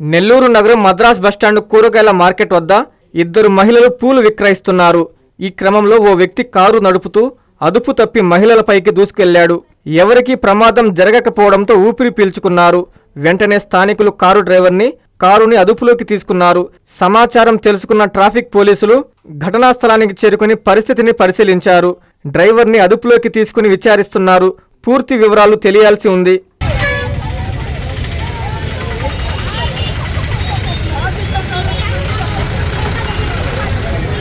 నెల్లూరు నగరం మద్రాస్ బస్టాండ్ కూరగాయల మార్కెట్ వద్ద ఇద్దరు మహిళలు పూలు విక్రయిస్తున్నారు. ఈ క్రమంలో ఓ వ్యక్తి కారు నడుపుతూ అదుపు తప్పి మహిళలపైకి దూసుకెళ్ళాడు. ఎవరికీ ప్రమాదం జరగకపోవడంతో ఊపిరి పీల్చుకున్నారు. వెంటనే స్థానికులు కారు డ్రైవర్ని కారుని అదుపులోకి తీసుకున్నారు. సమాచారం తెలుసుకున్న ట్రాఫిక్ పోలీసులు ఘటనా స్థలానికి చేరుకుని పరిస్థితిని పరిశీలించారు. డ్రైవర్ని అదుపులోకి తీసుకుని విచారిస్తున్నారు. పూర్తి వివరాలు తెలియాల్సి ఉంది.